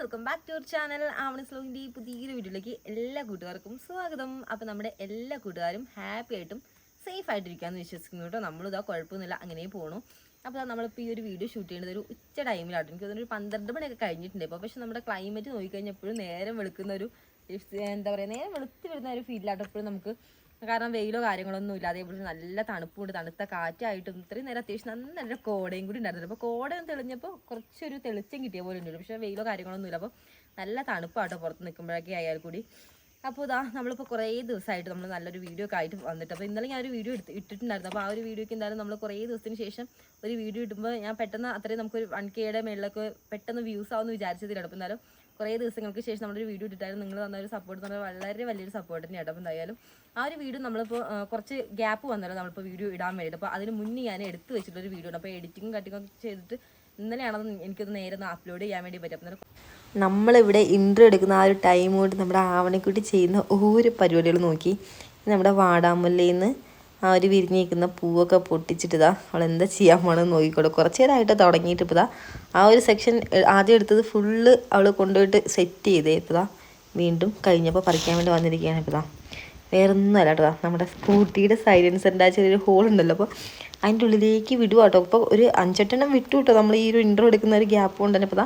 Welcome back to our channel Avani സ്ലോഗിന്റെ ഈ പുതിയൊരു വീഡിയോയിലേക്ക് എല്ലാ കൂട്ടുകാർക്കും സ്വാഗതം. അപ്പോൾ നമ്മുടെ എല്ലാ കൂട്ടുകാരും ഹാപ്പി ആയിട്ടും സേഫ് ആയിട്ടിരിക്കാമെന്ന് വിശ്വസിക്കുന്നു കേട്ടോ. നമ്മളിതാ കുഴപ്പമൊന്നുമില്ല അങ്ങനെ പോണു. അപ്പോൾ നമ്മളിപ്പോൾ ഈ ഒരു വീഡിയോ ഷൂട്ട് ചെയ്യുന്നത് ഒരു ഉച്ച ടൈമിലാട്ടോ എനിക്ക് തോന്നുന്നു ഒരു പന്ത്രണ്ട് മണിയൊക്കെ കഴിഞ്ഞിട്ടുണ്ട് ഇപ്പോൾ പക്ഷേ നമ്മുടെ ക്ലൈമറ്റ് നോക്കിക്കഴിഞ്ഞാൽ എപ്പോഴും നേരം വെളുക്കുന്ന ഒരു എന്താ പറയുക നേരം വെളുത്ത് വരുന്ന ഒരു ഫീലിലാട്ടോ എപ്പോഴും നമുക്ക് കാരണം വെയിലോ കാര്യങ്ങളൊന്നും ഇല്ല. അതേപോലെ നല്ല തണുപ്പുണ്ട്. തണുത്ത കാറ്റായിട്ടും ഇത്രയും നേരം അത്യാവശ്യം നല്ല കോടയും കൂടി ഉണ്ടായിരുന്നു. അപ്പോൾ കോട തെളിഞ്ഞപ്പോൾ കുറച്ചൊരു തെളിച്ചം കിട്ടിയ പോലെ ഉണ്ട്. പക്ഷേ വെയിലോ കാര്യങ്ങളൊന്നും ഇല്ല. അപ്പോൾ നല്ല തണുപ്പാട്ടോ പുറത്ത് നിൽക്കുമ്പോഴൊക്കെ ആയാൽ കൂടി. അപ്പോൾ ഇതാ നമ്മളിപ്പോൾ കുറേ ദിവസമായിട്ട് നമ്മൾ നല്ലൊരു വീഡിയോ ഒക്കെ ആയിട്ട് വന്നിട്ട്. അപ്പോൾ ഇന്നലെ ഞാൻ ഒരു വീഡിയോ എടുത്ത് ഇട്ടിട്ടുണ്ടായിരുന്നു. അപ്പോൾ ആ ഒരു വീഡിയോക്ക് എന്തായാലും നമ്മൾ കുറേ ദിവസത്തിന് ശേഷം ഒരു വീഡിയോ ഇടുമ്പോൾ ഞാൻ പെട്ടെന്ന് അത്രയും നമുക്കൊരു വൺ കെയുടെ മേളിലൊക്കെ പെട്ടെന്ന് വ്യൂസ് ആവുമെന്ന് വിചാരിച്ചതിലാണ് അപ്പോൾ എന്തായാലും കുറേ ദിവസങ്ങൾക്ക് ശേഷം നമ്മളൊരു വീഡിയോ ഇട്ടിട്ടായിരുന്നു നിങ്ങൾ തന്ന ഒരു സപ്പോർട്ട് എന്ന് പറഞ്ഞാൽ വളരെ വലിയൊരു സപ്പോർട്ട് തന്നെയാണ്. ഇടപ്പം എന്തായാലും ആ ഒരു വീഡിയോ നമ്മളിപ്പോൾ കുറച്ച് ഗ്യാപ്പ് വന്നല്ലോ നമ്മളിപ്പോൾ വീഡിയോ ഇടാൻ വേണ്ടിയിട്ട്. അപ്പോൾ അതിന് മുന്നേ ഞാൻ എടുത്ത് വെച്ചിട്ടൊരു വീഡിയോ ഉണ്ട് അപ്പോൾ എഡിറ്റിങ്ങും കട്ടിങ്ങും ഒക്കെ ചെയ്തിട്ട് ഇന്നലെയാണത് എനിക്കത് നേരെ ഒന്ന് അപ്ലോഡ് ചെയ്യാൻ വേണ്ടി പറ്റും. അപ്പം നമ്മളിവിടെ ഇൻട്രോ എടുക്കുന്ന ആ ഒരു ടൈം കൊണ്ട് നമ്മുടെ ആവണക്കുട്ടി ചെയ്യുന്ന ഓരോ പരിപാടികൾ നോക്കി. നമ്മുടെ വാടാമുല്ലയിൽ നിന്ന് ആ ഒരു വിരിഞ്ഞിരിക്കുന്ന പൂവൊക്കെ പൊട്ടിച്ചിട്ട് ഇതാ അവൾ എന്താ ചെയ്യാൻ പോകണമെന്ന് നോക്കിക്കോളൂ. കുറച്ച് നേരമായിട്ട് തുടങ്ങിയിട്ട് ഇപ്പോൾ ആ ഒരു സെക്ഷൻ ആദ്യം എടുത്തത് ഫുള്ള് അവൾ കൊണ്ടുപോയിട്ട് സെറ്റ് ചെയ്തേ ഇപ്പോൾ വീണ്ടും കഴിഞ്ഞപ്പോൾ പറിക്കാൻ വേണ്ടി വന്നിരിക്കുകയാണ് ഇപ്പോൾ വേറെ ഒന്നുമല്ല കേട്ടോ നമ്മുടെ സ്കൂട്ടിയുടെ സൈലൻസറിന്റെ ആ ചെറിയൊരു ഹോൾ ഉണ്ടല്ലോ. അപ്പോൾ അതിന്റെ ഉള്ളിലേക്ക് വിടുക കേട്ടോ. അപ്പോൾ ഒരു അഞ്ചെട്ടെണ്ണം വിട്ടു കേട്ടോ. നമ്മൾ ഈ ഒരു ഇൻട്രോ എടുക്കുന്ന ഒരു ഗ്യാപ്പ് കൊണ്ട് തന്നെ ഇപ്പോൾ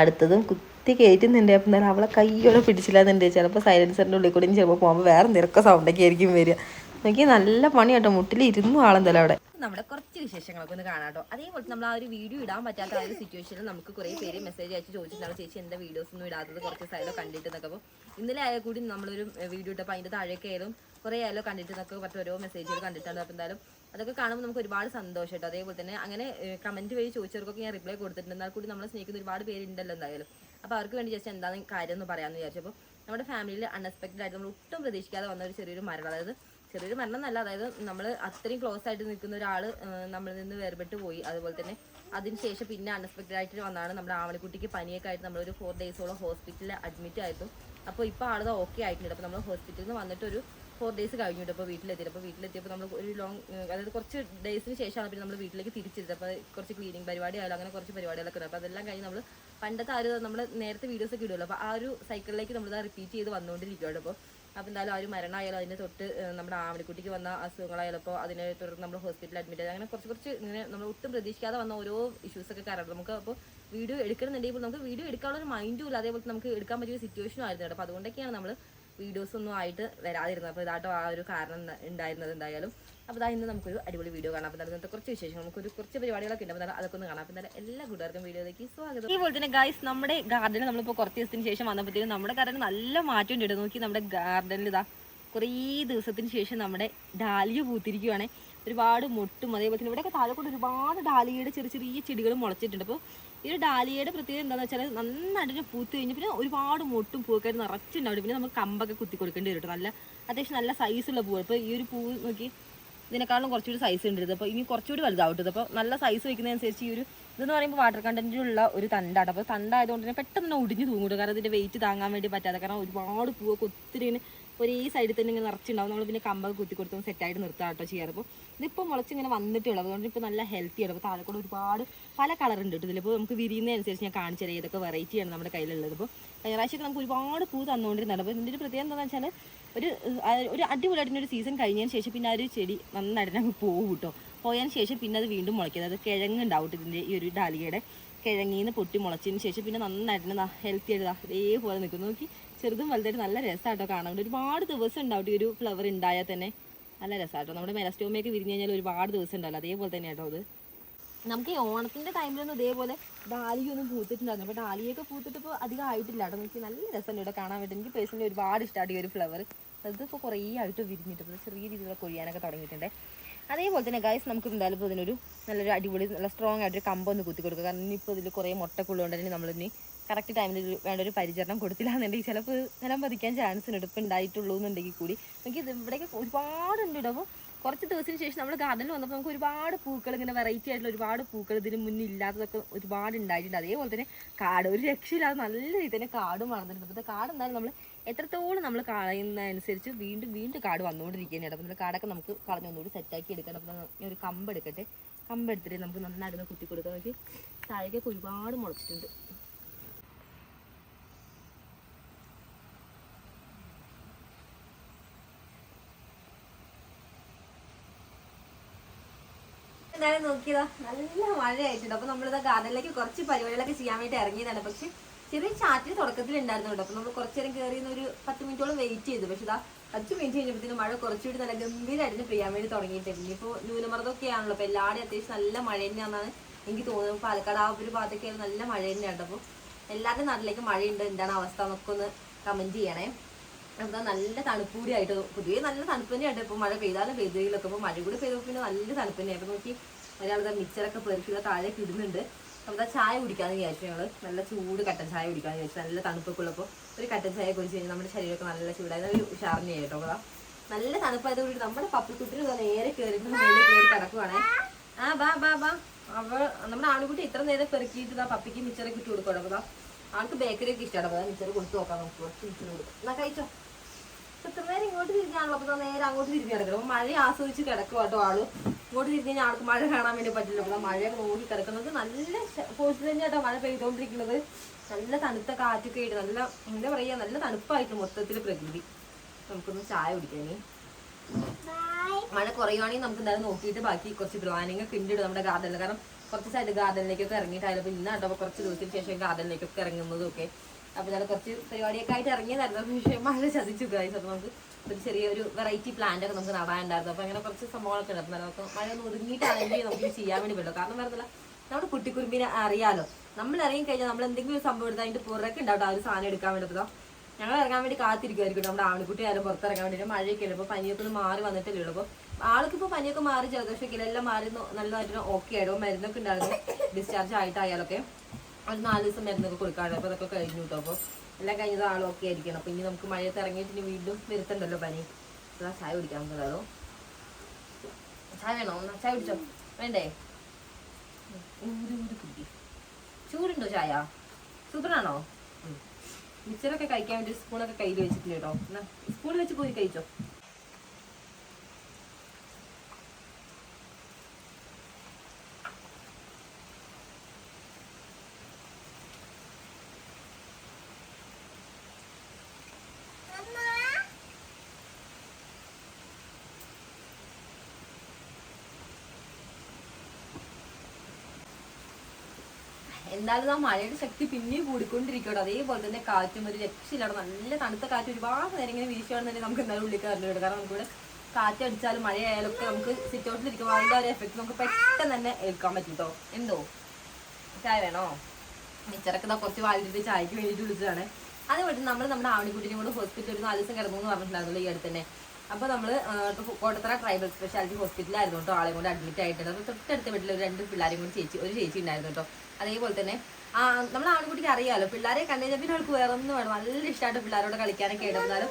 അടുത്തതും കുത്തി കയറ്റുന്നുണ്ട് അപ്പം എന്നാലും അവളെ കൈയോടെ പിടിച്ചില്ലാന്നുണ്ട്. ചിലപ്പോൾ സൈലൻസറിന്റെ ഉള്ളിൽ കൂടി ചിലപ്പോൾ പോകുമ്പോൾ വേറെ നിരക്ക സൗണ്ടൊക്കെ ആയിരിക്കും വരിക. എനിക്ക് നല്ല പണി കേട്ടോ മുട്ടിൽ ഇരുന്നു ആളെന്തല്ലോ അവിടെ. നമ്മുടെ കുറച്ച് വിശേഷങ്ങളൊക്കെ ഒന്ന് കാണാം കേട്ടോ അതേപോലെ നമ്മൾ ആ ഒരു വീഡിയോ ഇടാൻ പറ്റാത്ത ആ ഒരു സിറ്റുവേഷനിൽ നമുക്ക് കുറേ പേര് മെസ്സേജ് അയച്ച് ചോദിച്ചിട്ടുണ്ടാവും ചേച്ചി എന്താ വീഡിയോസ് ഒന്നും ഇടാത്തത്? കുറച്ച് ദിവസമായാലോ കണ്ടിട്ട് എന്നൊക്കെ. അപ്പോൾ ഇന്നലെ ആയാൽ കൂടി നമ്മളൊരു വീഡിയോ ഇട്ടപ്പോൾ അതിന്റെ താഴേക്ക് ആയാലും കുറേ ആയാലും കണ്ടിട്ട് എന്നൊക്കെ പറഞ്ഞ ഓരോ മെസ്സേജുകൾ കണ്ടിട്ടുണ്ട്. അപ്പോൾ എന്തായാലും അതൊക്കെ കാണുമ്പോൾ നമുക്ക് ഒരുപാട് സന്തോഷം കേട്ടോ. അതേപോലെ തന്നെ അങ്ങനെ കമന്റ് വഴി ചോദിച്ചവർക്കൊക്കെ ഞാൻ റിപ്ലൈ കൊടുത്തിട്ടുണ്ട്. എന്നാൽ കൂടി നമ്മളെ സ്നേഹിക്കുന്ന ഒരുപാട് പേരുണ്ടല്ലോ എന്തായാലും. അപ്പോൾ അവർക്ക് വേണ്ടി ജസ്റ്റ് എന്താണ് കാര്യം എന്ന് പറയാമെന്ന് വിചാരിച്ചപ്പോൾ നമ്മുടെ ഫാമിലിയിൽ അൺഎക്സ്പെക്റ്റഡ് ആയിട്ട് നമ്മൾ ഒട്ടും പ്രതീക്ഷിക്കാതെ വന്ന ഒരു ചെറിയൊരു മരണം. അതായത് ചെറിയൊരു മരണം എന്നല്ല അതായത് നമ്മൾ അത്രയും ക്ലോസ് ആയിട്ട് നിൽക്കുന്ന ഒരാൾ നമ്മളിൽ നിന്ന് വേർപെട്ട് പോയി. അതുപോലെ തന്നെ അതിനുശേഷം പിന്നെ അൺഎക്സ്പെക്റ്റഡ് ആയിട്ട് വന്നാണ് നമ്മുടെ ആവണിക്കുട്ടിക്ക് പനിയൊക്കെ ആയിട്ട് നമ്മളൊരു ഫോർ ഡേയ്സോളം ഹോസ്പിറ്റലിൽ അഡ്മിറ്റ് ആയിരുന്നു അപ്പോൾ ഇപ്പോൾ ആളത് ഓക്കെ ആയിട്ടുണ്ട്. അപ്പോൾ നമ്മൾ ഹോസ്പിറ്റലിൽ നിന്ന് വന്നിട്ട് ഒരു ഫോർ ഡേയ്സ് കഴിഞ്ഞിട്ട് അപ്പോൾ വീട്ടിലെത്തിയത് അപ്പോൾ വീട്ടിലെത്തിയപ്പോൾ നമ്മൾ ഒരു ലോങ് അതായത് കുറച്ച് ഡേയ്സിന് ശേഷമാണ് പിന്നെ നമ്മൾ വീട്ടിലേക്ക് തിരിച്ചെത്തിയത്. അപ്പോൾ കുറച്ച് ക്ലീനിങ് പരിപാടി ആയാലും അങ്ങനെ കുറച്ച് പരിപാടികളൊക്കെ ഉണ്ട്. അപ്പോൾ അതെല്ലാം കഴിഞ്ഞ് നമ്മൾ പണ്ടത്തെ ആ ഒരു നമ്മൾ നേരത്തെ വീഡിയോസൊക്കെ ഇടുമല്ലോ അപ്പോൾ ആ ഒരു സൈക്കിളിലേക്ക് നമ്മൾ റിപ്പീറ്റ് ചെയ്ത് വന്നുകൊണ്ടിരിക്കുകയാണ് അപ്പോൾ അപ്പോൾ എന്തായാലും ആ മരണമായാലും അതിന് തൊട്ട് നമ്മുടെ ആവണിക്കുട്ടിക്ക് വന്ന അസുഖങ്ങളായാലും അപ്പോൾ അതിനെ തുടർന്ന് നമ്മൾ ഹോസ്പിറ്റലിൽ അഡ്മിറ്റ് ആയത് അങ്ങനെ കുറച്ച് കുറച്ച് ഇങ്ങനെ നമ്മൾ ഒട്ടും പ്രതീക്ഷിക്കാതെ വന്ന ഓരോ ഇഷ്യൂസ് ഒക്കെ കാരണം നമുക്ക് അപ്പോൾ വീഡിയോ എടുക്കണമെന്നുണ്ടെങ്കിൽ നമുക്ക് വീഡിയോ എടുക്കാനുള്ള ഒരു മൈൻഡും ഇല്ല അതേപോലെ നമുക്ക് എടുക്കാൻ പറ്റിയ സിറ്റുവേഷനും ആയിരുന്നു കേട്ടോ. അപ്പോൾ അതുകൊണ്ടൊക്കെയാണ് നമ്മൾ വീഡിയോസ് ഒന്നും ആയിട്ട് വരാതിരുന്നത്. അപ്പോൾ ഇതാട്ടോ ആ ഒരു കാരണം ഉണ്ടായിരുന്നത് എന്തായാലും. അപ്പോൾ ഇതാ ഇന്ന് നമുക്കൊരു അടിപൊളി വീഡിയോ കാണാം. അപ്പോൾ ഇന്നത്തെ കുറച്ച് വിശേഷങ്ങൾ. നമുക്കൊരു കുറച്ച് പരിപാടികളൊക്കെ ഉണ്ട്. അപ്പോൾ അതൊക്കെ ഒന്ന് കാണാം. അപ്പോൾ എല്ലാ കൂട്ടുകാർക്കും വീഡിയോയിലേക്ക് സ്വാഗതം. അതുപോലെ തന്നെ ഗൈസ് നമ്മുടെ ഗാർഡനിൽ നമ്മളിപ്പോൾ കുറച്ച് ദിവസത്തിന് ശേഷം വന്നപ്പോഴത്തേക്കും നമ്മുടെ ഗാർഡനിൽ നല്ല മാറ്റം ഉണ്ട് നോക്കി നമ്മുടെ ഗാർഡനിൽ ഇതാ കുറേ ദിവസത്തിന് ശേഷം നമ്മുടെ ഡാലിയ പൂത്തിരിക്കുകയാണ് ഒരുപാട് മുട്ടും അതേപോലെ തന്നെ ഇവിടെയൊക്കെ താഴെ ഒരുപാട് ഡാലിയയുടെ ചെറിയ ചെറിയ ചെടികൾ മുളച്ചിട്ടുണ്ട്. അപ്പോൾ ഈ ഒരു ഡാലിയയുടെ പ്രത്യേകത എന്താണെന്ന് വെച്ചാൽ നന്നായിട്ട് പൂത്ത് കഴിഞ്ഞ് പിന്നെ ഒരുപാട് മുട്ടും പൂക്കാർ നിറച്ചുണ്ടാവും. പിന്നെ നമുക്ക് കമ്പൊക്കെ കുത്തി കൊടുക്കേണ്ടി വരും നല്ല അത്യാവശ്യം നല്ല സൈസുള്ള പൂവ് അപ്പോൾ ഈ ഒരു പൂവ് നോക്കി ഇതിനേക്കാളും കുറച്ചുകൂടി സൈസ് ഉണ്ട് അപ്പോൾ ഇനി കുറച്ചുകൂടി വലുതാവട്ടത് അപ്പോൾ നല്ല സൈസ് വയ്ക്കുന്നതനുസരിച്ച് ഈ ഒരു ഇതെന്ന് പറയുമ്പോൾ വാട്ടർ കണ്ടന്റിലുള്ള ഒരു തണ്ടാണ് അപ്പോൾ തണ്ടായതുകൊണ്ട് തന്നെ പെട്ടെന്ന് ഒടിഞ്ഞു തൂങ്ങൂട്ടോ കാരണം ഇതിന്റെ വെയിറ്റ് താങ്ങാൻ വേണ്ടി പറ്റാതെ. കാരണം ഒരുപാട് പൂവൊക്കെ ഒത്തിരി ഇങ്ങനെ ഒരേ സൈഡിൽ തന്നെ ഇങ്ങനെ നിറച്ചുണ്ടാവും നമ്മൾ പിന്നെ കമ്പൊക്കെ കുത്തി കൊടുത്ത് സെറ്റായിട്ട് നിർത്താം കേട്ടോ ചെയ്യാറ് അപ്പോൾ ഇതിപ്പോൾ മുളച്ചിങ്ങനെ വന്നിട്ടുള്ളത് അതുകൊണ്ട് ഇപ്പോൾ നല്ല ഹെൽത്തി ആണ്. അപ്പോൾ താഴെക്കൂടെ ഒരുപാട് പല കളർ ഉണ്ട് കേട്ടോ ഇതിലിപ്പോൾ നമുക്ക് വിരിയുന്നതനുസരിച്ച് ഞാൻ കാണിച്ചു തരാം. ഇതൊക്കെ വെറൈറ്റിയാണ് നമ്മുടെ കയ്യിലുള്ളത് കഴിഞ്ഞ പ്രാവശ്യമൊക്കെ നമുക്ക് ഒരുപാട് പൂ തന്നുകൊണ്ടിരുന്നുണ്ട് അപ്പോൾ ഇതിന്റെ ഒരു പ്രത്യേകത എന്താണെന്ന് വെച്ചാൽ ഒരു ഒരു അടിപൊളിയായിട്ട് ഒരു സീസൺ കഴിഞ്ഞതിന് ശേഷം പിന്നെ ആ ഒരു ചെടി നന്നായിട്ട് നമുക്ക് പോകും കേട്ടോ. പോയതിന് ശേഷം പിന്നെ അത് വീണ്ടും മുളയ്ക്കുന്നത് അത് കിഴങ്ങ് ഉണ്ടാവും ഇതിന്റെ ഈ ഒരു ഡാലികയുടെ. കിഴങ്ങിന്ന് പൊട്ടി മുളച്ചതിന് ശേഷം പിന്നെ നന്നായിട്ട് ഹെൽത്തി ആയിട്ട് ഇതേപോലെ നിൽക്കുന്നു. നോക്കി. ചെറുതും വലുതായിട്ട് നല്ല രസമായിട്ടോ കാണാൻ. ഒരുപാട് ദിവസം ഉണ്ടാവും ഈ ഒരു ഫ്ലവർ ഉണ്ടായാൽ തന്നെ. നല്ല രസമായിട്ടോ നമ്മുടെ മെലസ്റ്റോമയൊക്കെ വിരിഞ്ഞു കഴിഞ്ഞാൽ ഒരുപാട് ദിവസം ഉണ്ടാവില്ല. അതേപോലെ തന്നെ കേട്ടോ അത്. നമുക്ക് ഈ ഓണത്തിന്റെ ടൈമിലൊന്നും ഇതേപോലെ ഡാലിയൊന്നും പൂത്തിട്ടുണ്ടായിരുന്നു അപ്പോൾ ഡാലിയൊക്കെ പൂത്തിട്ട് ഇപ്പോൾ അധികം ആയിട്ടില്ല കേട്ടോ. എനിക്ക് നല്ല രസമുണ്ട് ഇവിടെ കാണാൻ വേണ്ടി. എനിക്ക് പേഴ്സണലി ഒരുപാട് ഇഷ്ടമാണ് ഈ ഒരു ഫ്ലവർ അതിപ്പോൾ കുറേ ആയിട്ട് വിരിഞ്ഞിട്ട്. ഇപ്പോൾ ചെറിയ രീതിയിലുള്ള കൊഴിയാനൊക്കെ തുടങ്ങിയിട്ടുണ്ട്. അതേപോലെ തന്നെ ഗൈസ് നമുക്ക് എന്തായാലും ഇപ്പോൾ ഇതിനൊരു നല്ലൊരു അടിപൊളി നല്ല സ്ട്രോങ് ആയിട്ടൊരു കമ്പൊന്ന് കുത്തി കൊടുക്കുക. കാരണം ഇനിയിപ്പോൾ ഇതിൽ കുറേ മുട്ടക്കുള്ളതുകൊണ്ട് തന്നെ നമ്മളിനി കറക്റ്റ് ടൈമിൽ വേണ്ട ഒരു പരിചരണം കൊടുത്തില്ല എന്നുണ്ടെങ്കിൽ ചിലപ്പോൾ നിലം പതിക്കാൻ ചാൻസ് എടുപ്പ് ഉണ്ടായിട്ടുള്ളൂ എന്നുണ്ടെങ്കിൽ കൂടി. നമുക്ക് ഇത് ഇവിടെയൊക്കെ ഒരുപാടുണ്ട് ഇടവും കുറച്ച് ദിവസത്തിന് ശേഷം നമ്മൾ ഗാർഡനിൽ വന്നപ്പോൾ നമുക്ക് ഒരുപാട് പൂക്കൾ ഇങ്ങനെ വെറൈറ്റി ആയിട്ടുള്ള ഒരുപാട് പൂക്കൾ ഇതിന് മുന്നിൽ ഇല്ലാത്തതൊക്കെ ഒരുപാട് ഉണ്ടായിട്ടുണ്ട് അതേപോലെ തന്നെ കാട് ഒരു രക്ഷയില്ലാതെ നല്ല രീതിയിൽ തന്നെ കാടും വളർന്നിട്ടുണ്ട്. അപ്പോൾ കാട് എന്തായാലും നമ്മൾ എത്രത്തോളം നമ്മൾ കളയുന്നതനുസരിച്ച് വീണ്ടും വീണ്ടും കാട് വന്നുകൊണ്ടിരിക്കുകയാണ്. അപ്പോൾ കാടൊക്കെ നമുക്ക് കളഞ്ഞ് ഒന്നുകൂടി സെറ്റാക്കി എടുക്കണം. അപ്പോൾ ഞാൻ ഒരു കമ്പ് എടുക്കട്ടെ. കമ്പ് എടുത്തിട്ട് നമുക്ക് നന്നായിട്ട് കുത്തി കൊടുക്കാൻ നോക്കി. താഴേക്കൊക്കെ ഒരുപാട് മുളച്ചിട്ടുണ്ട്. എന്തായാലും നോക്കിയതാ. നല്ല മഴയായിട്ടുണ്ട്. അപ്പൊ നമ്മളിതാ ഗാർഡനിലേക്ക് കുറച്ച് പരിപാടികളൊക്കെ ചെയ്യാൻ വേണ്ടി ഇറങ്ങിയതാണ്. പക്ഷെ ചെറിയ ചാറ്റിൽ തുടക്കത്തിൽ ഉണ്ടായിരുന്നു കേട്ടോ. അപ്പൊ നമ്മൾ കുറച്ചു നേരം കയറി ഒരു പത്ത് മിനിറ്റോളം വെയിറ്റ് ചെയ്തു. പക്ഷെ ഇതാ പത്ത് മിനിറ്റ് കഴിഞ്ഞപ്പോഴത്തേനും മഴ കുറച്ചുകൂടി നല്ല ഗംഭീരമായിട്ട് പെയ്യാൻ വേണ്ടി തുടങ്ങിയിട്ടുണ്ട്. ഇനിയിപ്പോൾ ന്യൂനമർദ്ദമൊക്കെ ആണല്ലോ. അപ്പൊ എല്ലാവരും അത്യാവശ്യം നല്ല മഴ തന്നെയാണെന്നാണ് എനിക്ക് തോന്നുന്നത്. പാലക്കാട് ആ ഒരു ഭാഗത്തൊക്കെ നല്ല മഴ തന്നെയാണ് അപ്പോൾ എല്ലാവരുടെ നാട്ടിലേക്ക് മഴയുണ്ട്. എന്താണ് അവസ്ഥ എന്നൊക്കെ ഒന്ന് കമന്റ് ചെയ്യണേ. എന്താ നല്ല തണുപ്പ് കൂടി ആയിട്ട് പൊതുവേ നല്ല തണുപ്പ് തന്നെയായിട്ട് ഇപ്പൊ മഴ പെയ്താലും പെയ്തതിലൊക്കെ ഇപ്പൊ മഴ കൂടി പെയ്തപ്പോൾ പിന്നെ നല്ല തണുപ്പ് തന്നെയാണ് അപ്പൊ നോക്കി ഒരാൾ മിക്സറൊക്കെ പെറുക്കി താഴേക്ക് ഇടുന്നുണ്ട്. അപ്പം ഇതാ ചായ കുടിക്കാമെന്ന് വിചാരിച്ചു ഞങ്ങൾ നല്ല ചൂട് കട്ടൻ ചായ കുടിക്കാമെന്ന് വിചാരിച്ചു. നല്ല തണുപ്പൊക്കെ ഉള്ളപ്പോൾ ഒരു കട്ടൻ ചായ കുടിച്ച് കഴിഞ്ഞാൽ നമ്മുടെ ശരീരമൊക്കെ നല്ല ചൂടായി. ഒരു ഉഷാറിനെ കേട്ടോ അതാ നല്ല തണുപ്പായത് കൂടി നമ്മുടെ പപ്പിക്കുട്ടിന് നേരെ കയറിയിട്ട് മേലെ കയറി കിടക്കുവാണേ. ആ ബാ ബാ ബാ. അവ നമ്മുടെ ആൺകുട്ടി ഇത്ര നേരം പെറുക്കിയിട്ട് ഇതാ പപ്പിക്ക് മിച്ചറൊക്കെ ഇട്ട് കൊടുക്കണം അപ്പൊ ആൾക്ക് ബേക്കറി ഒക്കെ ഇഷ്ടമാണ് മിച്ചർ കൊടുത്ത് നോക്കാം നമുക്ക്. കുറച്ച് മിച്ചറ് കൊടുക്കും. എന്നാ കഴിച്ചോ? ഇത്ര നേരം ഇങ്ങോട്ട് തിരിഞ്ഞാണല്ലോ അപ്പൊ നേരെ അങ്ങോട്ട് തിരിഞ്ഞ് കിടക്കണം അപ്പൊ മഴ ആസ്വദിച്ച് കിടക്കും കേട്ടോ ആൾ. ഇങ്ങോട്ട് തിരിഞ്ഞ് കഴിഞ്ഞാൽ ആൾക്ക് മഴ കാണാൻ വേണ്ടി പറ്റില്ല അപ്പൊ മഴ നോക്കി കിടക്കുന്നത് നല്ല പോസ്റ്റ് തന്നെ കേട്ടോ മഴ പെയ്തോണ്ടിരിക്കുന്നത്. നല്ല തണുത്ത കാറ്റൊക്കെ ആയിട്ട് നല്ല എന്താ പറയാ നല്ല തണുപ്പായിട്ട് മൊത്തത്തിൽ പ്രകൃതി. നമുക്കൊന്ന് ചായ കുടിക്കാനേ മഴ കുറയുവാണെങ്കിൽ നമുക്ക് എന്തായാലും നോക്കിയിട്ട് ബാക്കി കുറച്ച് പ്ലാനിങ് ഒക്കെ നമ്മുടെ ഗാർഡനിൽ കാരണം കുറച്ച് സൈഡ് ഗാർഡനിലേക്കൊക്കെ ഇറങ്ങിയിട്ടായാലും ഇന്നാട്ടോ കുറച്ച് ദിവസത്തിന് ശേഷം ഗാർഡനിലേക്കൊക്കെ ഇറങ്ങുന്നതും ഒക്കെ. അപ്പൊ ഞാൻ കുറച്ച് പരിപാടിയൊക്കെ ആയിട്ട് ഇറങ്ങിയതായിരുന്നു. പക്ഷേ മഴ ചതിച്ചു ഗൈസ് അപ്പൊ നമുക്ക് ഒരു ചെറിയൊരു വെറൈറ്റി പ്ലാന്റ് ഒക്കെ നമുക്ക് നടാനുണ്ടായിരുന്നു. അപ്പൊ അങ്ങനെ കുറച്ച് സംഭവങ്ങളൊക്കെ ഉണ്ട് അപ്പൊ നമുക്ക് മഴ ഒന്ന് ഒതുങ്ങിയിട്ടാണെങ്കിൽ നമുക്ക് ചെയ്യാൻ വേണ്ടി പറ്റും കാരണം വരുന്നില്ല നമ്മുടെ കുട്ടിക്കുരുമ്പിനെ അറിയാലോ. നമ്മൾ ഇറങ്ങി കഴിഞ്ഞാൽ നമ്മൾ എന്തെങ്കിലും ഒരു സംഭവം എടുത്താൽ അതിന്റെ പുറക്കെ ഉണ്ടാവും ആ ഒരു സാധനം എടുക്കാൻ വേണ്ടി. ഞങ്ങൾ ഇറങ്ങാൻ വേണ്ടി കാത്തിരിക്കുമായിരിക്കും നമ്മുടെ ആൺകുട്ടി ആരും പുറത്തിറങ്ങാൻ വേണ്ടി മഴയൊക്കെ ഇല്ല അപ്പോൾ പനിയൊക്കെ ഒന്ന് മാറി വന്നിട്ടില്ല ഉള്ളൂ. അപ്പോൾ ആൾക്കിപ്പോ പനിയൊക്കെ മാറി ജലദോഷമൊക്കെ എല്ലാം മാറി നല്ലതായിട്ട് ഓക്കെ ആയിരുന്നു മരുന്നൊക്കെ ഉണ്ടായിരുന്നു. ഡിസ്ചാർജ് ആയിട്ടായാലൊക്കെ. ഒരു നാല് ദിവസം മരുന്നൊക്കെ കൊടുക്കാറ് അപ്പോൾ അതൊക്കെ കഴിഞ്ഞു കേട്ടോ അപ്പോൾ എല്ലാം കഴിഞ്ഞത് ആളൊക്കെ ആയിരിക്കണം. അപ്പോൾ ഇനി നമുക്ക് മഴയത്ത് ഇറങ്ങിയിട്ട് വീണ്ടും വരുത്തണ്ടല്ലോ പനി. അതാ ചായ കുടിക്കാൻ അതോ? ചായ വേണോ? ചായ കുടിച്ചോ? വേണ്ടേ? ഊരി ചൂടുണ്ടോ ചായ? സൂപ്പറാണോ. മിച്ചറൊക്കെ കഴിക്കാൻ വേണ്ടി സ്പൂണൊക്കെ കയ്യിൽ വെച്ചിട്ടുണ്ട് കേട്ടോ എന്നാ സ്പൂൺ വെച്ച് പോയി കഴിച്ചോ? എന്തായാലും ആ മഴയുടെ ശക്തി പിന്നെയും കൂടിക്കൊണ്ടിരിക്കട്ടോ അതേപോലെ തന്നെ കാറ്റും ഒരു രക്ഷയില്ലാതെ നല്ല തണുത്ത കാറ്റ് ഒരുപാട് നേരം ഇങ്ങനെ വീശുകയാണെന്നുണ്ടെങ്കിൽ നമുക്ക് എന്തായാലും ഉള്ളിൽ കയറി വരും. കാരണം നമുക്കിവിടെ കാറ്റ് അടിച്ചാലും മഴയായാലും ഒക്കെ നമുക്ക് സിറ്റ് ഔട്ടിൽ ഇരിക്കുമ്പോൾ അതിന്റെ ഒരു എഫക്ട് നമുക്ക് പെട്ടെന്ന് തന്നെ ഏൽക്കാൻ പറ്റും കേട്ടോ എന്തോ? ചായ വേണോ? മിച്ചറൊക്കെ കുറച്ച് വാലിട്ട് ചായക്ക് വേണ്ടിയിട്ട് വിളിച്ചതാണ്. അതേപോലെ നമ്മൾ നമ്മുടെ ആവണിക്കുട്ടിനെ കൂടെ ഹോസ്പിറ്റലിൽ ഒരു നാല് ദിവസം കിടന്നു എന്ന് പറഞ്ഞിട്ടുണ്ടായിരുന്നല്ലോ ഈ അടുത്ത് തന്നെ. അപ്പോൾ നമ്മൾ കോട്ടത്തറ ട്രൈബൽ സ്പെഷ്യാലിറ്റി ഹോസ്പിറ്റലായിരുന്നു കേട്ടോ ആളെ കൊണ്ട് അഡ്മിറ്റ് ആയിട്ടുണ്ട് അപ്പോൾ തൊട്ടടുത്ത വീട്ടിൽ ഒരു രണ്ട് പിള്ളേരെയും കൂടി ചേച്ചി ഒരു ചേച്ചി ഉണ്ടായിരുന്നു കേട്ടോ അതേപോലെ തന്നെ ആ നമ്മൾ ആൺകുട്ടിക്ക് അറിയാലോ പിള്ളേരെ കണ്ടു പിന്നെ അവൾക്ക് വേറെ ഒന്നും വേണം നല്ല ഇഷ്ടമായിട്ട് പിള്ളേരോട് കളിക്കാനൊക്കെ ഇടുന്നാലും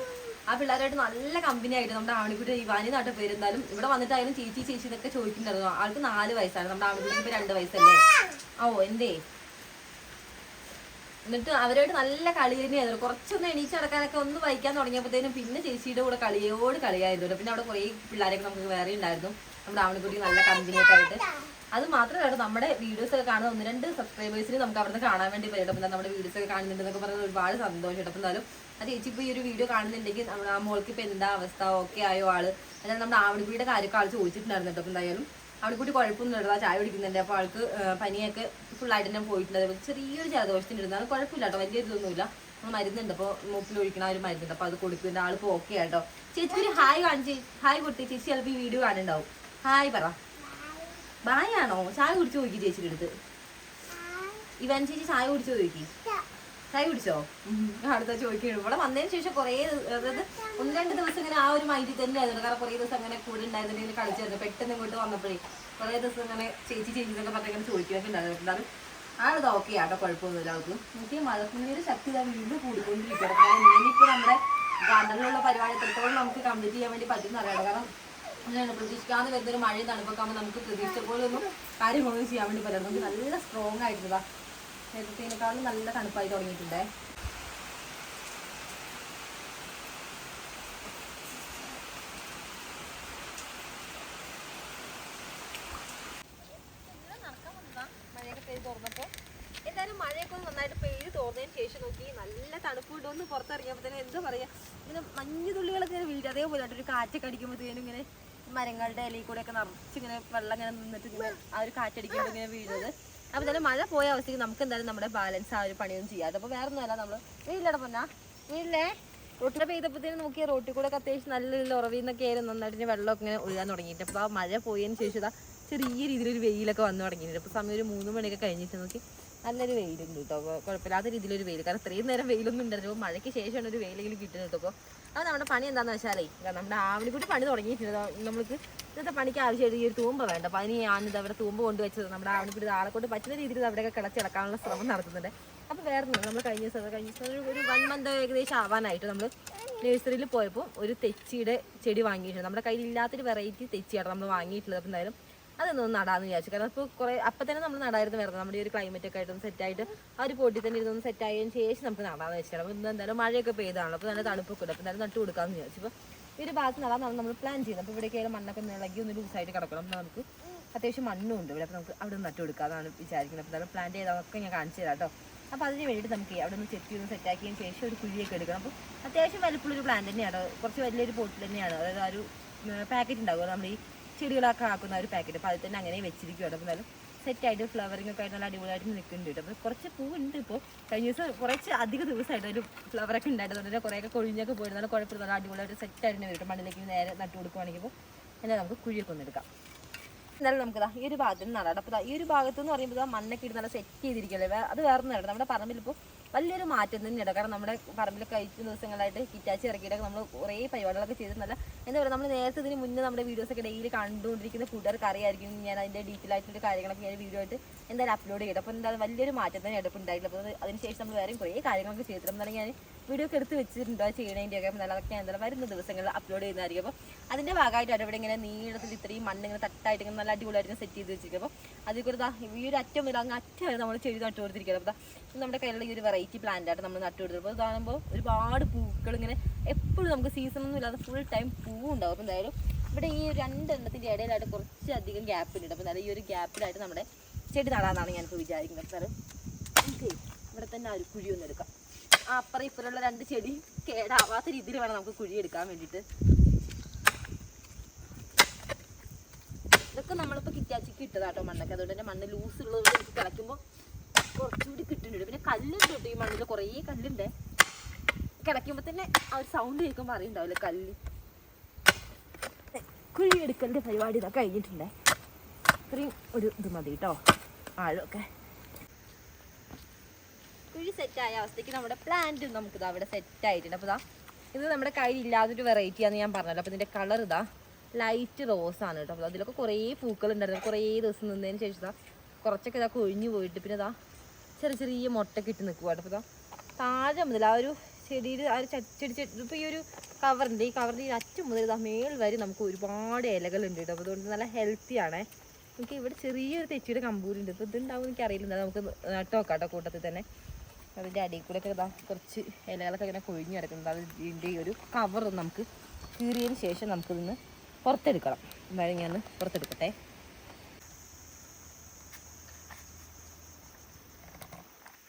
ആ പിള്ളേരായിട്ട് നല്ല കമ്പനി ആയിട്ട് നമ്മുടെ ഈ ഇവാനി നാട്ടിൽ പേരുന്നാലും ഇവിടെ വന്നിട്ടായാലും ചേച്ചി ചേച്ചി എന്നൊക്കെ ചോദിക്കുന്നുണ്ടായിരുന്നു ആൾക്ക് നാല് വയസ്സാണ്. നമ്മുടെ ആവണിക്കുട്ടിക്ക് ഇപ്പൊ രണ്ട് വയസ്സല്ലേ? ഓ എന്തേ? എന്നിട്ട് അവരോട് നല്ല കളി തന്നെയായിരുന്നു. കുറച്ചൊന്ന് എണീച്ച് നടക്കാനൊക്കെ ഒന്ന് വായിക്കാൻ തുടങ്ങിയപ്പോഴത്തേനും പിന്നെ ചേച്ചിയുടെ കൂടെ കളിയോട് കളിയായിരുന്നു. പിന്നെ അവിടെ കുറേ പിള്ളേരൊക്കെ നമുക്ക് വേറെ ഉണ്ടായിരുന്നു നമ്മുടെ ആവണിക്കുട്ടി നല്ല കമ്പനിയൊക്കെ ആയിട്ട്. അത് മാത്രമല്ല നമ്മുടെ വീഡിയോസ് ഒക്കെ കാണുന്ന ഒന്ന് രണ്ട് സബ്സ്ക്രൈബേഴ്സിന് നമുക്ക് അവിടുന്ന് കാണാൻ വേണ്ടി പറ്റും അപ്പം നമ്മുടെ വീഡിയോസ് ഒക്കെ കാണുന്നുണ്ടെന്നൊക്കെ പറയുന്നത് ഒരുപാട് സന്തോഷം. അപ്പം എന്നാലും അത് ചേച്ചി ഇപ്പോൾ ഈ ഒരു വീഡിയോ കാണുന്നുണ്ടെങ്കിൽ നമ്മുടെ ആ മോൾക്ക് ഇപ്പോൾ എന്താ അവസ്ഥ? ഓക്കെ ആയോ ആൾ? എന്നാൽ നമ്മുടെ ആവണിക്കുട്ടിയുടെ കാര്യമൊക്കെ ആൾ ചോദിച്ചിട്ടുണ്ടായിരുന്നു കേട്ടോ. എന്തായാലും ആവണിക്കുട്ടി കുഴപ്പമൊന്നും ഇല്ല ചായ കുടിക്കുന്നുണ്ട്. അപ്പോൾ ആൾക്ക് പനിയൊക്കെ ഫുള്ളായിട്ട് തന്നെ പോയിട്ടുണ്ട്. അതേപോലെ ചെറിയൊരു ജലദോഷത്തിന് ഇരുന്നാൽ കുഴപ്പമില്ല കേട്ടോ. വലിയ ഇതൊന്നുമില്ല. നമ്മൾ മരുന്നുണ്ട്. അപ്പോൾ മൂപ്പിൽ ഒഴിക്കണ ഒരു മരുന്നുണ്ട്. അപ്പോൾ അത് കൊടുക്കുന്നുണ്ട്. ആൾ ഇപ്പോൾ ഓക്കെ ആട്ടോ. ചേച്ചി ഒരു ഹായ് കാണിച്ച്. ഹായ് കൊടുത്തേ ചേച്ചി ചിലപ്പോൾ ഈ വീഡിയോ കാണുന്നുണ്ടാവും. ഹായ് പറ. ബായ് ആണോ ചായ കുടിച്ചു നോക്കി ചേച്ചിയുടെ അടുത്ത്? ഇവൻ ചേച്ചി ചായ കുടിച്ചു നോക്കി ചായ കുടിച്ചോ? അടുത്ത ചോദിക്കുന്നു ഇവിടെ വന്നതിന് ശേഷം കുറേ അതായത് ഒന്ന് രണ്ട് ദിവസം ഇങ്ങനെ ആ ഒരു മൈൻഡിൽ തന്നെ ആയിരുന്നു. കാരണം കുറേ ദിവസം അങ്ങനെ കൂടെ ഉണ്ടായിരുന്നില്ല കളിച്ചായിരുന്നു. പെട്ടെന്ന് ഇങ്ങോട്ട് വന്നപ്പോഴേ കുറേ ദിവസം ഇങ്ങനെ ചേച്ചി ചേച്ചി എന്നൊക്കെ പറഞ്ഞ് ഇങ്ങനെ ചോദിക്കുകയൊക്കെ ഉണ്ടായിരുന്നു. എന്തായാലും ആളത് ഓക്കെ ആട്ടോ കുഴപ്പമൊന്നുമില്ല അവർക്ക് എനിക്ക് മഴക്കുള്ളിയുടെ ശക്തി വീണ്ടും കൂടിക്കൊണ്ടിരിക്കണം കാരണം ഇനിയിപ്പോൾ നമ്മുടെ ഗാർഡനിലുള്ള പരിപാടി എത്രത്തോളം നമുക്ക് കംപ്ലീറ്റ് ചെയ്യാൻ വേണ്ടി പറ്റുന്ന അറിയാം. കാരണം അങ്ങനെയാണ് പ്രതീക്ഷിക്കാതെ വരുന്നൊരു മഴയും തണുപ്പൊക്കെ നമുക്ക് പ്രതീക്ഷിച്ച പോലെ ഒന്നും കാര്യങ്ങളൊന്നും ചെയ്യാൻ വേണ്ടി പറ്റില്ല. നമുക്ക് നല്ല സ്ട്രോങ് ആയിട്ടുള്ളതാ നേരത്തേനേക്കാളും നല്ല തണുപ്പായി തുടങ്ങിയിട്ടുണ്ടേ. എന്തായാലും പുറത്തിറങ്ങിയപ്പോഴത്തേനും എന്താ പറയാ? ഇങ്ങനെ മഞ്ഞു തുള്ളികളൊക്കെ ഇങ്ങനെ വീഴും. അതേപോലെ കാറ്റൊക്കെ അടിക്കുമ്പോഴത്തേനും ഇങ്ങനെ മരങ്ങളുടെ ഇലയിൽ കൂടെ ഒക്കെ നിറച്ചിങ്ങനെ വെള്ളം ഇങ്ങനെ നിന്നിട്ട് ഇങ്ങനെ ആ ഒരു കാറ്റടിക്കുമ്പോൾ ഇങ്ങനെ വീഴുന്നത്. അപ്പൊ തന്നെ മഴ പോയ അവസ്ഥയ്ക്ക് നമുക്ക് എന്തായാലും നമ്മുടെ ബാലൻസ് ആ ഒരു പണിയൊന്നും ചെയ്യാതെ അപ്പൊ വേറെ ഒന്നുമല്ല നമ്മൾ. വീട്ടിലട പൊന്നാ. വീട്ടിലെ റോട്ടിലെ പെയ്തപ്പത്തേനും നോക്കിയ റോട്ടിൽ കൂടെ അത്യാവശ്യം നല്ല ഉറവിൽ നിന്നൊക്കെ ആയിരുന്നു. നന്നായിട്ട് ഇങ്ങനെ വെള്ളമൊക്കെ ഇങ്ങനെ ഒഴുകാൻ തുടങ്ങിയിട്ട്. അപ്പോൾ ആ മഴ പോയതിന് ശേഷം ചെറിയ രീതിയിലൊരു വെയിലൊക്കെ വന്നു തുടങ്ങിയിട്ടുണ്ട്. അപ്പോൾ സമയം ഒരു മൂന്ന് മണിയൊക്കെ കഴിഞ്ഞിട്ട് നോക്കി നല്ലൊരു വെയിലുണ്ട് കേട്ടോ. കുഴപ്പമില്ലാത്ത രീതിയിലൊരു വെയിൽ. കാരണം ഇത്രയും നേരം വെയിലൊന്നും ഉണ്ടായിരുന്നു മഴയ്ക്ക് ശേഷമാണ് ഒരു വെയിലെങ്കിലും കിട്ടുന്നത് കേട്ടോ. അപ്പോൾ നമ്മുടെ പണി എന്താണെന്ന് വെച്ചാലേ നമ്മുടെ ആവണിക്കുട്ടി പണി തുടങ്ങിയിട്ടുണ്ട്. നമ്മൾക്ക് ഇന്നത്തെ പണിക്ക് ആവശ്യമായിട്ട് ഈ ഒരു തൂമ്പ വേണ്ട. അപ്പോൾ അതിന് ഞാനിത് അവിടെ തൂമ്പ കൊണ്ടുവച്ചത് നമ്മുടെ കൂടി ആളെ കൊണ്ട് പറ്റുന്ന രീതിയിൽ അവിടെയൊക്കെ കിടച്ചിടക്കാനുള്ള ശ്രമം നടത്തുന്നുണ്ട്. അപ്പോൾ വേറെ നമ്മൾ കഴിഞ്ഞ ദിവസം കഴിഞ്ഞ ദിവസം ഒരു വൺ മന്ത് ഏകദേശം ആവാനായിട്ട് നമ്മൾ നഴ്സറിയിൽ പോയപ്പോൾ ഒരു തെച്ചിയുടെ ചെടി വാങ്ങിയിട്ടുണ്ട്. നമ്മുടെ കയ്യിൽ ഇല്ലാത്തൊരു വെറൈറ്റി തെച്ചിയാണ് നമ്മൾ വാങ്ങിയിട്ടുള്ളത്. അപ്പോൾ എന്തായാലും അതൊന്നും നടാന്ന് വിചാരിച്ചു. കാരണം ഇപ്പോൾ കുറേ അപ്പം തന്നെ നമ്മൾ നടായിരുന്നു വരുന്നത് നമ്മുടെ ഈ ഒരു ക്ലൈമറ്റ് ഒക്കെ ആയിട്ടും സെറ്റ് ആയിട്ട് ആ ഒരു പൊട്ടി തന്നെ ഇരുന്നൊന്ന് സെറ്റ് ആയതിന് ശേഷം നമുക്ക് നടാന്ന് വെച്ചിട്ട് അപ്പോൾ എന്തായാലും മഴയൊക്കെ പെയ്താണല്ലോ. അപ്പോൾ നല്ല തണുപ്പൊക്കെ ഉണ്ട്. അപ്പോൾ എന്തായാലും നട്ട് കൊടുക്കാമെന്ന് വിചാരിച്ചു. ഈ ഒരു ഭാഗത്ത് നടാന്നാണ് നമ്മൾ പ്ലാൻ ചെയ്യുന്നത് അപ്പോൾ ഇവിടേക്ക് ആയാലും മണ്ണൊക്കെ ഒന്ന് ഇളകി ഒന്ന് ലൂസായിട്ട് കിടക്കണം. അപ്പോൾ നമുക്ക് അത്യാവശ്യം മണ്ണും ഉണ്ട് ഇവിടെ. അപ്പോൾ നമുക്ക് അവിടെ നിന്ന് നട്ടു കൊടുക്കാമെന്നാണ് വിചാരിക്കുന്നത്. അപ്പോൾ എന്തായാലും പ്ലാൻ ചെയ്തതൊക്കെ ഞാൻ കാണിച്ചു തരാം കേട്ടോ. അപ്പോൾ അതിന് വേണ്ടിയിട്ട് നമുക്ക് അവിടെ നിന്ന് ചെത്തി ഒന്ന് സെറ്റാക്കിയതിന് ശേഷം ഒരു കുഴിയൊക്കെ എടുക്കണം. അപ്പോൾ അത്യാവശ്യം വലിപ്പമുള്ളൊരു പ്ലാന്റ് തന്നെയാണ്. കുറച്ച് വലിയൊരു പോട്ടിൽ തന്നെയാണ്. അതായത് ആ ഒരു പാക്കറ്റ് ഉണ്ടാകുമല്ലോ നമ്മൾ ഈ ചെടികളൊക്കെ ആക്കുന്ന ഒരു പാക്കറ്റ് അപ്പോൾ അതിൽ തന്നെ അങ്ങനെ വെച്ചിരിക്കുകയാണ് അപ്പോൾ നല്ല സെറ്റായിട്ട് ഫ്ലവറിംഗ് ഒക്കെ ആയിട്ട് നല്ല അടിപൊളിയായിട്ട് നിൽക്കുന്നുണ്ട് കേട്ടോ. അപ്പോൾ കുറച്ച് പൂവുണ്ട് ഇപ്പോൾ കഴിഞ്ഞ ദിവസം കുറച്ച് അധിക ദിവസമായിട്ട് ഒരു ഫ്ലവറൊക്കെ ഉണ്ടായിരുന്നു കുറേയൊക്കെ കൊഴിഞ്ഞൊക്കെ പോയിരുന്നു നല്ല കുഴപ്പമില്ല. നല്ല അടിപൊളിയായിട്ട് സെറ്റായിട്ട് വരും. മണ്ണിലേക്ക് നേരെ നട്ടു കൊടുക്കുവാണെങ്കിൽ എന്നാൽ നമുക്ക് കുഴിയൊക്കെ ഒന്ന് എടുക്കാം എന്നാലും നമുക്ക് ഈ ഒരു ഭാഗത്ത് നിന്ന് നടാം അപ്പോൾ ഈ ഒരു ഭാഗത്ത് എന്ന് പറയുമ്പോൾ മണ്ണൊക്കെ ഇട്ട് നല്ല സെറ്റ് ചെയ്തിരിക്കുകയല്ലേ? അത് വേറെ നേടാം നമ്മുടെ പറമ്പിൽ ഇപ്പോൾ വലിയൊരു മാറ്റം തന്നെയാണ് കാരണം നമ്മുടെ പറമ്പിൽ കഴിച്ച ദിവസങ്ങളായിട്ട് കിറ്റാച്ചി ഇറക്കിയിട്ടൊക്കെ നമ്മൾ കുറേ പരിപാടികളൊക്കെ ചെയ്തിരുന്നല്ല എന്താ പറയുക നമ്മൾ നേരത്തെ ഇതിന് മുന്നേ നമ്മുടെ വീഡിയോസൊക്കെ ഡെയിലി കണ്ടുകൊണ്ടിരിക്കുന്ന കൂട്ടുകാർക്ക് അറിയായിരിക്കും. ഞാൻ അതിന്റെ ഡീറ്റെയിൽ ആയിട്ടുള്ള കാര്യങ്ങളൊക്കെ ഞാൻ വീഡിയോ ആയിട്ട് എന്തായാലും അപ്ലോഡ് ചെയ്തു അപ്പോൾ എന്താ വലിയൊരു മാറ്റം തന്നെ എടുപ്പ് ഉണ്ടായിട്ടില്ല. അപ്പോൾ അതിനുശേഷം നമ്മൾ വേറെയും കുറേ കാര്യങ്ങളൊക്കെ ചെയ്തിട്ടുണ്ട്. എന്നാലും ഞാൻ വീഡിയോ ഒക്കെ എടുത്ത് വെച്ചിട്ടുണ്ട്? ആ ചെയ്യണതിന്റെ ഒക്കെ നല്ല അതൊക്കെ എന്തായാലും വരുന്ന ദിവസങ്ങളിൽ അപ്ലോഡ് ചെയ്യുന്നതായിരിക്കും. അപ്പോൾ അതിന്റെ ഭാഗമായിട്ടാണ് ഇവിടെ ഇങ്ങനെ നീളത്തിൽ ഇത്രയും മണ്ണ് ഇങ്ങനെ തട്ടായിട്ട് ഇങ്ങനെ നല്ല അടിപൊളിയായിട്ട് സെറ്റ് ചെയ്ത് വെച്ചിരിക്കും. അപ്പോൾ അതിൽ കൂടെ ഈ ഒരു അറ്റം മുതൽ അങ്ങ് അറ്റം വരെ നമ്മൾ ചെടി നട്ടു കൊടുത്തിരിക്കുന്നത് അപ്പോൾ നമ്മുടെ കയ്യിലുള്ള ഈ ഒരു വെറൈറ്റി പ്ലാന്റായിട്ട് നമ്മൾ നട്ടു കൊടുത്തപ്പോൾ ഇതാകുമ്പോൾ ഒരുപാട് പൂക്കൾ ഇങ്ങനെ എപ്പോഴും നമുക്ക് സീസൺ ഒന്നും ഇല്ലാതെ ഫുൾ ടൈം പൂവുണ്ടാവും. അപ്പോൾ എന്തായാലും ഇവിടെ ഈ രണ്ടെണ്ണത്തിന്റെ ഇടയിലായിട്ട് കുറച്ചധികം ഗ്യാപ്പ് ഉണ്ട്. അപ്പോൾ എന്തായാലും ഈ ഒരു ഗ്യാപ്പിലായിട്ട് നമ്മുടെ ചെടി നടാന്നാണ് ഞാനിപ്പോൾ വിചാരിക്കുന്നത്. സാറ് ഇവിടെ തന്നെ ആ ഒരു കുഴിയൊന്നെടുക്കാം അപ്പുറം ഇപ്പുറമുള്ള രണ്ട് ചെടി കേടാവാത്ത രീതിയിൽ വേണം നമുക്ക് കുഴി എടുക്കാൻ വേണ്ടിയിട്ട്. ഇതൊക്കെ നമ്മളിപ്പോൾ കിറ്റാച്ചിക്ക് ഇട്ടതാട്ടോ മണ്ണൊക്കെ. അതുകൊണ്ട് തന്നെ മണ്ണ് ലൂസ് ഉള്ളതുകൊണ്ട് എനിക്ക് കിളയ്ക്കുമ്പോൾ കുറച്ചുകൂടി കിട്ടുന്നുണ്ട്. പിന്നെ കല്ലുണ്ട് കേട്ടോ ഈ മണ്ണിൽ കുറേ കല്ലുണ്ട്. കിളയ്ക്കുമ്പോൾ തന്നെ ആ ഒരു സൗണ്ട് കേൾക്കുമ്പോൾ അറിയുണ്ടാവില്ല കല്ല്? കുഴി എടുക്കലിന്റെ പരിപാടി ഇതൊക്കെ കഴിഞ്ഞിട്ടുണ്ടേ. ഇത്രയും ഒരു ഇത് മതി കേട്ടോ. ആഴമൊക്കെ. കുഴി സെറ്റായ അവസ്ഥയ്ക്ക് നമ്മുടെ പ്ലാന്റ് നമുക്ക് ഇതാ അവിടെ സെറ്റ് ആയിട്ടുണ്ട് അപ്പോൾ ഇതാ ഇത് നമ്മുടെ കയ്യിൽ ഇല്ലാതൊരു വെറൈറ്റി ആണെന്ന് ഞാൻ പറഞ്ഞല്ലോ. അപ്പോൾ ഇതിന്റെ കളർ ഇതാ ലൈറ്റ് റോസ് ആണ് കേട്ടോ. അപ്പോൾ അതിലൊക്കെ കുറേ പൂക്കൾ ഉണ്ടായിരുന്നു. കുറേ ദിവസം നിന്നതിന് ശേഷം ഇതാ കുറച്ചൊക്കെ ഇതാ കൊഴിഞ്ഞു പോയിട്ട് പിന്നെ ഇതാ ചെറിയ ചെറിയ മുട്ടൊക്കെ ഇട്ട് നിൽക്കുക അപ്പോൾ ഇതാ താഴെ മുതൽ ആ ഒരു ചെടിയിൽ ആ ഒരു ചെടി ചെടി ഈ ഒരു കവറിന്റെ ഈ കവറിന്റെ ഈ അറ്റം മുതൽ ഇതാ മേൽ വരെ നമുക്ക് ഒരുപാട് ഇലകളുണ്ട് കേട്ടോ. അപ്പോൾ അതുകൊണ്ട് നല്ല ഹെൽത്തി ആണേ. നമുക്ക് ഇവിടെ ചെറിയൊരു തെച്ചിയുടെ കമ്പൂരുണ്ട് ഇത് ഇതുണ്ടാവും എനിക്ക് അറിയില്ല നമുക്ക് നട്ട് നോക്കാം കേട്ടോ കൂട്ടത്തിൽ തന്നെ. അതിന്റെ അടിയിൽ കൂടെ ഒക്കെ കുറച്ച് ഇലകളൊക്കെ ഇങ്ങനെ കൊഴിഞ്ഞു കിടക്കുന്നത് അത് ഇതിന്റെ ഒരു കവർ നമുക്ക് കീറിയതിന് ശേഷം നമുക്ക് ഇന്ന് പുറത്തെടുക്കണം. എന്തായാലും ഞാൻ പുറത്തെടുക്കട്ടെ.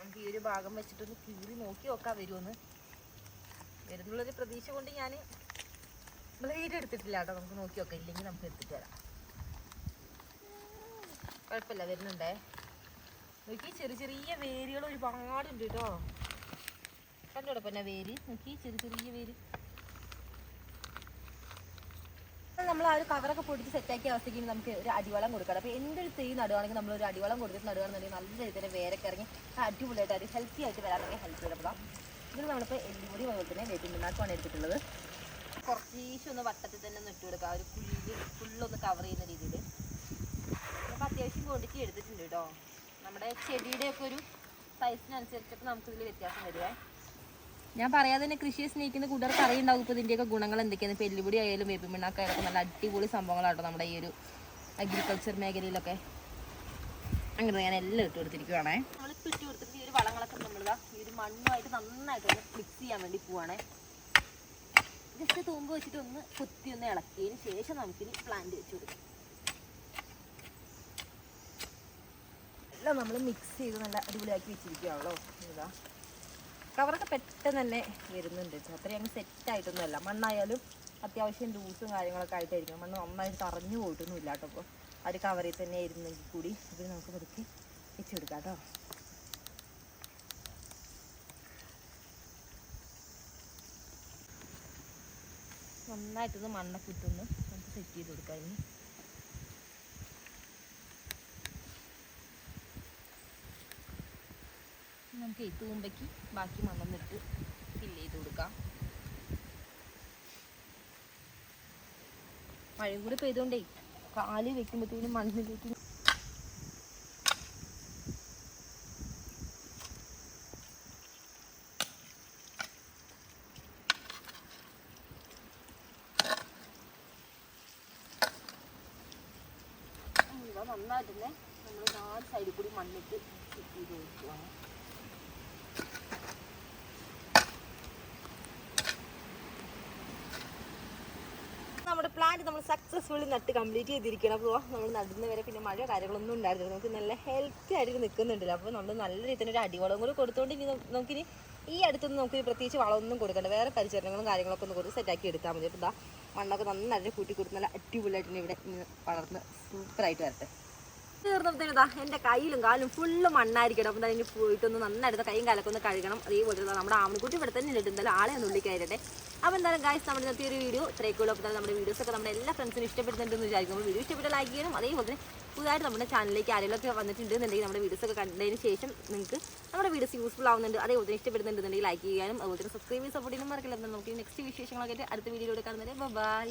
നമുക്ക് ഈ ഒരു ഭാഗം വെച്ചിട്ടൊന്ന് കീറി നോക്കി നോക്കാൻ വരുമെന്ന് വരുന്നുള്ളൊരു പ്രതീക്ഷ കൊണ്ട് ഞാൻ ബ്ലേഡ് എടുത്തിട്ടില്ല കേട്ടോ. നമുക്ക് നോക്കി നോക്കാം. ഇല്ലെങ്കിൽ നമുക്ക് എടുത്തിട്ട് വരാം. കുഴപ്പമില്ല. വരുന്നുണ്ടേ. നോക്കി ചെറിയ ചെറിയ വേരുകൾ ഒരുപാടുണ്ട് കേട്ടോ കണ്ടോടെ പിന്നെ വേര്? നോക്കി ചെറിയ ചെറിയ വേര്. നമ്മൾ ആ ഒരു കവറൊക്കെ പൊടിച്ച് സെറ്റാക്കിയ അവസ്ഥയ്ക്ക് നമുക്ക് ഒരു അടിവളം കൊടുക്കണം അപ്പോൾ എന്തൊരു തൈ നടുവാണെങ്കിൽ നമ്മൾ ഒരു അടിവളം കൊടുത്തിട്ട് നടുവാണെന്നുണ്ടെങ്കിൽ നല്ല രീതിയിൽ വേരൊക്കെ ഇറങ്ങി അടിപൊളിയായിട്ട് അത് ഹെൽത്തി ആയിട്ട് വരാനൊക്കെ ഹെൽപ്പ് ചെയ്യപ്പെടാം ഇതിൽ നമ്മളിപ്പോൾ എല്ലുപൊടി അതുപോലെ തന്നെ നാക്കാണ് എടുത്തിട്ടുള്ളത്. കുറച്ചീശ് ഒന്ന് വട്ടത്തിൽ തന്നെ ഒന്ന് ഇട്ട് കൊടുക്കുക ആ ഒരു കുഴിയിൽ ഫുള്ളൊന്ന് കവർ ചെയ്യുന്ന രീതിയിൽ. അപ്പോൾ അത്യാവശ്യം ക്വാണ്ടിറ്റി എടുത്തിട്ടുണ്ട് കേട്ടോ നമ്മുടെ ചെടിയുടെ ഒക്കെ ഒരു സൈസിനനുസരിച്ചൊക്കെ നമുക്ക് ഇതിൽ വ്യത്യാസം വരുവേ. ഞാൻ പറയാതെ തന്നെ കൃഷിയെ സ്നേഹിക്കുന്ന കൂട്ടുകാർക്ക് അറിയുണ്ടാവും ഇപ്പോൾ ഇതിന്റെയൊക്കെ ഗുണങ്ങൾ എന്തൊക്കെയാണ് പെല്ലുപിടി ആയാലും വേപ്പിൻ മിണ്ണാക്കായാലും നല്ല അടിപൊളി സംഭവങ്ങളാട്ടോ നമ്മുടെ ഈ ഒരു അഗ്രികൾച്ചർ മേഖലയിലൊക്കെ. അങ്ങനെ ഞാൻ എല്ലാം ഇട്ട് കൊടുത്തിരിക്കുവാണേ. നമ്മൾ ഇട്ട് കൊടുത്തിട്ട് ഈ ഒരു വളങ്ങളൊക്കെ നമ്മളിതാ ഈ ഒരു മണ്ണുമായിട്ട് നന്നായിട്ട് ഒന്ന് മിക്സ് ചെയ്യാൻ വേണ്ടി പോവാണേ. ജസ്റ്റ് തൂമ്പ് വെച്ചിട്ട് ഒന്ന് കുത്തി ഒന്ന് ഇളക്കിയതിന് ശേഷം നമുക്കിനി പ്ലാന്റ് വെച്ച് കൊടുക്കാം. എല്ലാം നമ്മൾ മിക്സ് ചെയ്ത് നല്ല അടിപൊളിയാക്കി വെച്ചിരിക്കുകയാണല്ലോ. ഇതാ. കവറൊക്കെ പെട്ടെന്ന് തന്നെ വരുന്നുണ്ട്. അത്രയും അങ്ങ് സെറ്റായിട്ടൊന്നുമല്ല മണ്ണായാലും അത്യാവശ്യം ലൂസും കാര്യങ്ങളൊക്കെ ആയിട്ടായിരിക്കും. മണ്ണ് നന്നായിട്ട് തറഞ്ഞു പോയിട്ടൊന്നും ഇല്ല കേട്ടോ അപ്പോൾ ആ ഒരു കവറിൽ തന്നെ ഇരുന്നെങ്കിൽ കൂടി ഇത് നമുക്ക് പതുക്കെ വെച്ചെടുക്കാം കേട്ടോ നന്നായിട്ടൊന്ന് മണ്ണൊക്കെ ഇട്ടൊന്ന് നമുക്ക് സെറ്റ് ചെയ്ത് കൊടുക്കാം ഇനി. നമുക്ക് ഈ തൂമ്പയ്ക്ക് ബാക്കി മണ്ണൊന്നിട്ട് ഫില്ല് ചെയ്ത് കൊടുക്കാം. മഴയും കൂടെ പെയ്തോണ്ടേ കാൽ വെക്കുമ്പോഴത്തേക്കും മണ്ണിലേക്ക് ഇവ നന്നായിട്ട് തന്നെ നമ്മൾ നാല് സൈഡിൽ കൂടി മണ്ണിട്ട് സെറ്റ് ചെയ്ത് കൊടുക്കുകയാണ് നമ്മുടെ പ്ലാന്റ് നമ്മൾ സക്സസ്ഫുള്ളി നട്ട് കംപ്ലീറ്റ് ചെയ്തിരിക്കണം. അപ്പോൾ നമ്മൾ നടുന്ന വരെ പിന്നെ മഴ കാര്യങ്ങളൊന്നും ഉണ്ടായിരുന്നില്ല. നമുക്ക് നല്ല ഹെൽത്തി ആയിട്ട് നിൽക്കുന്നുണ്ടല്ലോ അപ്പോൾ നമ്മൾ നല്ല രീതിയിൽ ഒരു അടിവളം കൂടി കൊടുത്തുകൊണ്ട് ഇനി നമുക്കിനി ഈ അടുത്തൊന്നും നമുക്ക് പ്രത്യേകിച്ച് വളമൊന്നും കൊടുക്കണ്ട. വേറെ പരിചരണങ്ങളും കാര്യങ്ങളൊക്കെ ഒന്ന് കൊടുത്ത് സെറ്റാക്കി എടുത്താൽ മതി. അപ്പോൾ ഇതാ മണ്ണൊക്കെ നന്നായിട്ട് കൂട്ടി കൊടുത്ത് നല്ല അടിപൊളിയായിട്ട് ഇവിടെ വളർന്ന് സൂപ്പറായിട്ട് വരട്ടെ. തീർന്നപ്പോഴത്തേനും ഇതാ എന്റെ കയ്യിലും കാലും ഫുള്ള് മണ്ണായിരിക്കും അപ്പം തന്നെ പോയിട്ടൊന്ന് നന്നായിട്ട് കൈയും കാലൊക്കെ ഒന്ന് കഴുകണം. അതേപോലെ തന്നെ നമ്മുടെ ആമണിക്കുട്ടി ഇവിടെ തന്നെ ഇട്ടിട്ട് എന്തായാലും ആളെ ഒന്ന് ഉള്ളിക്കായിരട്ടെ അപ്പോൾ എന്തായാലും ഗായ്സ് നമ്മുടെ ഇന്നത്തെ ഒരു വീഡിയോ ഇത്രയൊക്കെയുള്ളൂ അപ്പോൾ നമ്മുടെ വീഡിയോസ് ഒക്കെ നമ്മുടെ എല്ലാ ഫ്രണ്ട്സിനും ഇഷ്ടപ്പെടുന്നുണ്ടെന്ന് വിചാരിക്കുമ്പോൾ വീഡിയോ ഇഷ്ടപ്പെട്ട ലൈക്ക് ചെയ്യണം അതേപോലെ തന്നെ പുതുതായിട്ട് നമ്മുടെ ചാനലിലേക്ക് ആരെങ്കിലുമൊക്കെ വന്നിട്ടുണ്ട് എന്നുണ്ടെങ്കിൽ നമ്മുടെ വീഡിയോസ് ഒക്കെ കണ്ടതിന് ശേഷം നിങ്ങൾക്ക് നമ്മുടെ വീഡിയോസ് യൂസ്ഫുൾ ആവുന്നുണ്ട്. അതേപോലെ തന്നെ ഇഷ്ടപ്പെടുന്നുണ്ടെന്നുണ്ടെങ്കിൽ ലൈക്ക് ചെയ്യാനും അതുപോലെ തന്നെ സബ്സ്ക്രൈബ് സപ്പോർട്ട് ചെയ്യാനും മറക്കില്ല നമുക്ക് നെക്സ്റ്റ് വിശേഷങ്ങളൊക്കെ അടുത്ത വീഡിയോയിലൂടെ കാണുന്നത് ബൈ